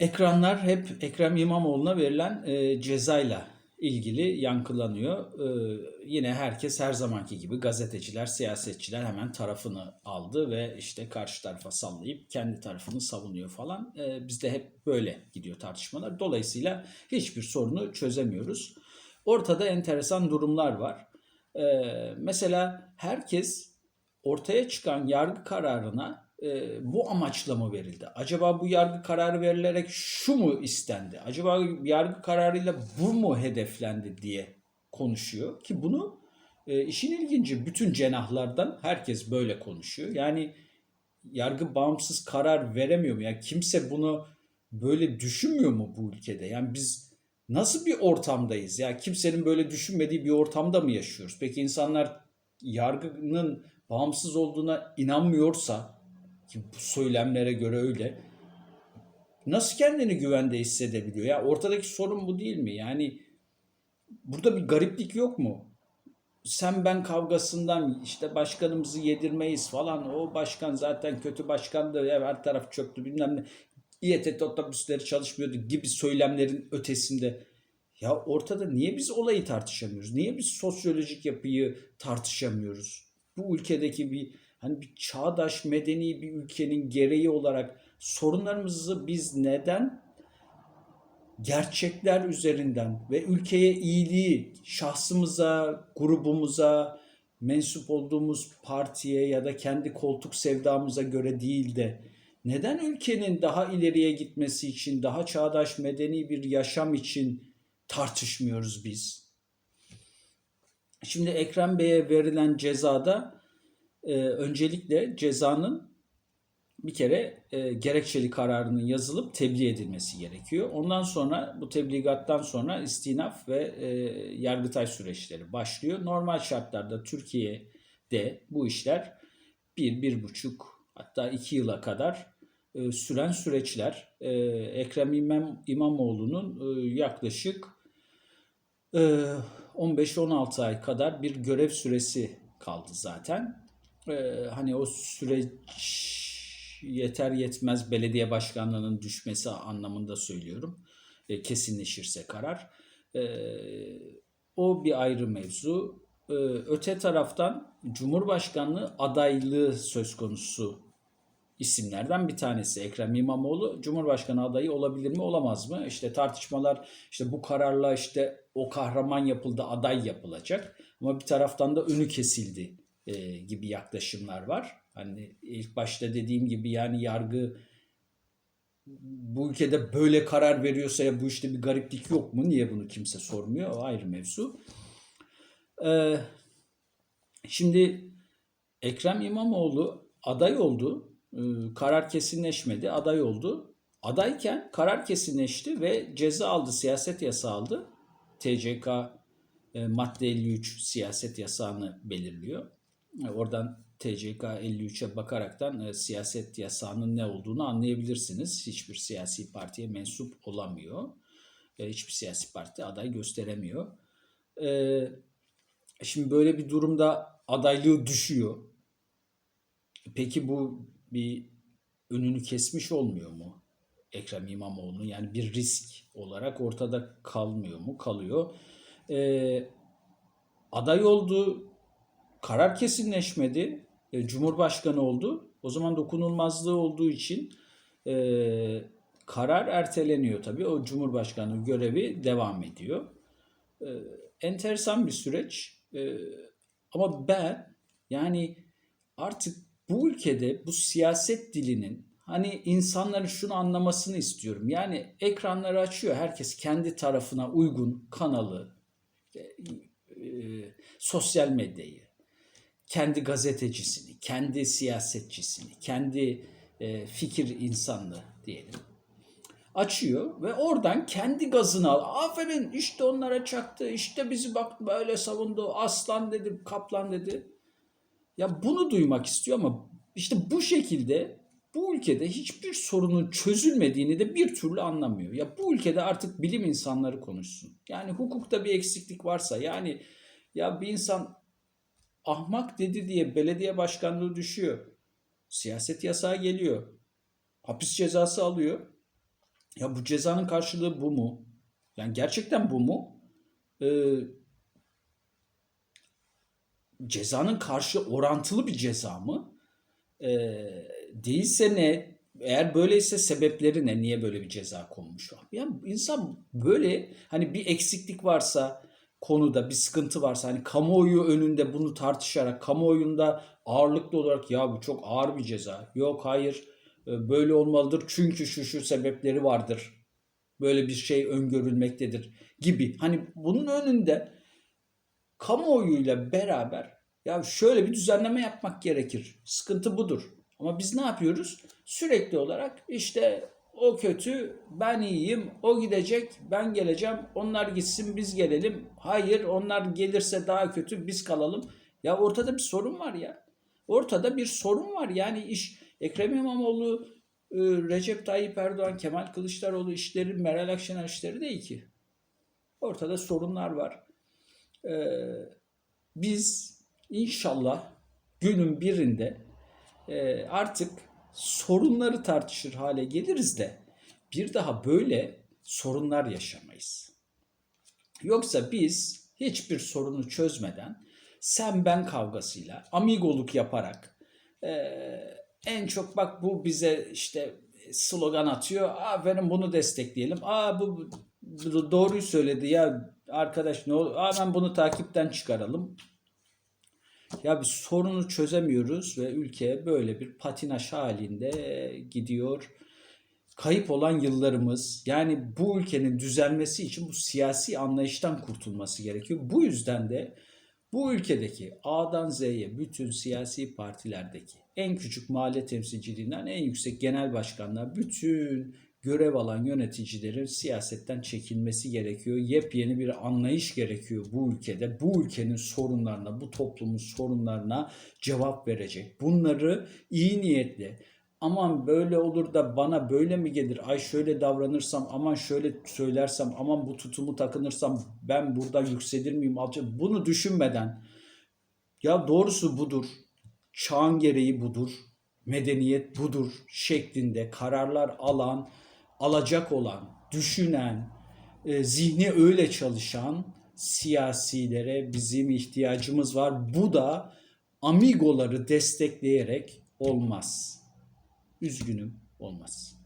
Ekranlar hep Ekrem İmamoğlu'na verilen e, cezayla ilgili yankılanıyor. E, yine herkes her zamanki gibi gazeteciler, siyasetçiler hemen tarafını aldı ve işte karşı tarafa sallayıp kendi tarafını savunuyor falan. E, bizde hep böyle gidiyor tartışmalar. Dolayısıyla hiçbir sorunu çözemiyoruz. Ortada enteresan durumlar var. E, mesela herkes ortaya çıkan yargı kararına e, bu amaçla mı verildi? Acaba bu yargı kararı verilerek şu mu istendi? Acaba yargı kararıyla bu mu hedeflendi diye konuşuyor ki bunu e, işin ilginci bütün cenahlardan herkes böyle konuşuyor. Yani yargı bağımsız karar veremiyor mu? Yani kimse bunu böyle düşünmüyor mu bu ülkede? Yani biz nasıl bir ortamdayız? Ya kimsenin böyle düşünmediği bir ortamda mı yaşıyoruz? Peki insanlar yargının bağımsız olduğuna inanmıyorsa ki bu söylemlere göre öyle. Nasıl kendini güvende hissedebiliyor? Ya ortadaki sorun bu değil mi? Yani burada bir gariplik yok mu? Sen ben kavgasından işte başkanımızı yedirmeyiz falan. O başkan zaten kötü başkandı. Ya her taraf çöktü bilmem ne. İETT otobüsleri çalışmıyordu gibi söylemlerin ötesinde. Ya ortada niye biz olayı tartışamıyoruz? Niye biz sosyolojik yapıyı tartışamıyoruz? Bu ülkedeki bir hani bir çağdaş medeni bir ülkenin gereği olarak sorunlarımızı biz neden gerçekler üzerinden ve ülkeye iyiliği şahsımıza, grubumuza, mensup olduğumuz partiye ya da kendi koltuk sevdamıza göre değil de neden ülkenin daha ileriye gitmesi için, daha çağdaş medeni bir yaşam için tartışmıyoruz biz? Şimdi Ekrem Bey'e verilen cezada e, öncelikle cezanın bir kere e, gerekçeli kararının yazılıp tebliğ edilmesi gerekiyor. Ondan sonra bu tebligattan sonra istinaf ve e, yargıtay süreçleri başlıyor. Normal şartlarda Türkiye'de bu işler bir, bir buçuk hatta iki yıla kadar e, süren süreçler. E, Ekrem İmam, İmamoğlu'nun e, yaklaşık e, 15-16 ay kadar bir görev süresi kaldı zaten. E, hani o süreç yeter yetmez belediye başkanlığının düşmesi anlamında söylüyorum. E, kesinleşirse karar. E, o bir ayrı mevzu. E, öte taraftan Cumhurbaşkanlığı adaylığı söz konusu isimlerden bir tanesi Ekrem İmamoğlu. Cumhurbaşkanı adayı olabilir mi olamaz mı? İşte tartışmalar işte bu kararla işte o kahraman yapıldı aday yapılacak. Ama bir taraftan da önü kesildi e, gibi yaklaşımlar var. Hani ilk başta dediğim gibi yani yargı bu ülkede böyle karar veriyorsa ya bu işte bir gariplik yok mu? Niye bunu kimse sormuyor? O ayrı mevzu. Ee, şimdi Ekrem İmamoğlu aday oldu. Ee, karar kesinleşmedi. Aday oldu. Adayken karar kesinleşti ve ceza aldı. Siyaset yasağı aldı. TCK e, madde 53 siyaset yasağını belirliyor. E, oradan TCK 53'e bakaraktan e, siyaset yasağının ne olduğunu anlayabilirsiniz. Hiçbir siyasi partiye mensup olamıyor. E, hiçbir siyasi parti aday gösteremiyor. E, şimdi böyle bir durumda adaylığı düşüyor. Peki bu bir önünü kesmiş olmuyor mu? Ekrem İmamoğlu'nun yani bir risk olarak ortada kalmıyor mu? Kalıyor. E, aday oldu, karar kesinleşmedi e, Cumhurbaşkanı oldu. O zaman dokunulmazlığı olduğu için e, karar erteleniyor tabii. O Cumhurbaşkanı görevi devam ediyor. E, enteresan bir süreç. E, ama ben yani artık bu ülkede bu siyaset dilinin hani insanların şunu anlamasını istiyorum. Yani ekranları açıyor herkes kendi tarafına uygun kanalı, e, e, sosyal medyayı, kendi gazetecisini, kendi siyasetçisini, kendi e, fikir insanlığı diyelim açıyor ve oradan kendi gazını al. Aferin işte onlara çaktı, işte bizi bak böyle savundu, aslan dedi, kaplan dedi. Ya bunu duymak istiyor ama işte bu şekilde bu ülkede hiçbir sorunun çözülmediğini de bir türlü anlamıyor. Ya bu ülkede artık bilim insanları konuşsun. Yani hukukta bir eksiklik varsa yani ya bir insan ahmak dedi diye belediye başkanlığı düşüyor. Siyaset yasağı geliyor. Hapis cezası alıyor. Ya bu cezanın karşılığı bu mu? Yani gerçekten bu mu? Ee, cezanın karşı orantılı bir ceza mı? Ee, değilse ne? Eğer böyleyse sebepleri ne? Niye böyle bir ceza konmuş? Yani insan böyle hani bir eksiklik varsa konuda bir sıkıntı varsa hani kamuoyu önünde bunu tartışarak kamuoyunda ağırlıklı olarak ya bu çok ağır bir ceza. Yok hayır e, böyle olmalıdır çünkü şu şu sebepleri vardır. Böyle bir şey öngörülmektedir gibi. Hani bunun önünde kamuoyuyla beraber ya şöyle bir düzenleme yapmak gerekir. Sıkıntı budur. Ama biz ne yapıyoruz? Sürekli olarak işte o kötü, ben iyiyim, o gidecek, ben geleceğim, onlar gitsin, biz gelelim. Hayır, onlar gelirse daha kötü, biz kalalım. Ya ortada bir sorun var ya. Ortada bir sorun var. Yani iş Ekrem İmamoğlu, e, Recep Tayyip Erdoğan, Kemal Kılıçdaroğlu işleri, Meral Akşener işleri değil ki. Ortada sorunlar var. Ee, biz inşallah günün birinde e, artık sorunları tartışır hale geliriz de bir daha böyle sorunlar yaşamayız. Yoksa biz hiçbir sorunu çözmeden sen ben kavgasıyla amigoluk yaparak e, en çok bak bu bize işte slogan atıyor. Aferin bunu destekleyelim. Aa bu, bu doğruyu söyledi ya arkadaş ne olur. Aa ben bunu takipten çıkaralım. Ya bir sorunu çözemiyoruz ve ülke böyle bir patinaj halinde gidiyor. Kayıp olan yıllarımız yani bu ülkenin düzelmesi için bu siyasi anlayıştan kurtulması gerekiyor. Bu yüzden de bu ülkedeki A'dan Z'ye bütün siyasi partilerdeki en küçük mahalle temsilciliğinden en yüksek genel başkanlar bütün görev alan yöneticilerin siyasetten çekilmesi gerekiyor. Yepyeni bir anlayış gerekiyor bu ülkede. Bu ülkenin sorunlarına, bu toplumun sorunlarına cevap verecek. Bunları iyi niyetle aman böyle olur da bana böyle mi gelir? Ay şöyle davranırsam, aman şöyle söylersem, aman bu tutumu takınırsam ben burada yükselir miyim? Bunu düşünmeden ya doğrusu budur. Çağın gereği budur. Medeniyet budur şeklinde kararlar alan, alacak olan, düşünen, e, zihni öyle çalışan siyasilere bizim ihtiyacımız var. Bu da amigoları destekleyerek olmaz. Üzgünüm olmaz.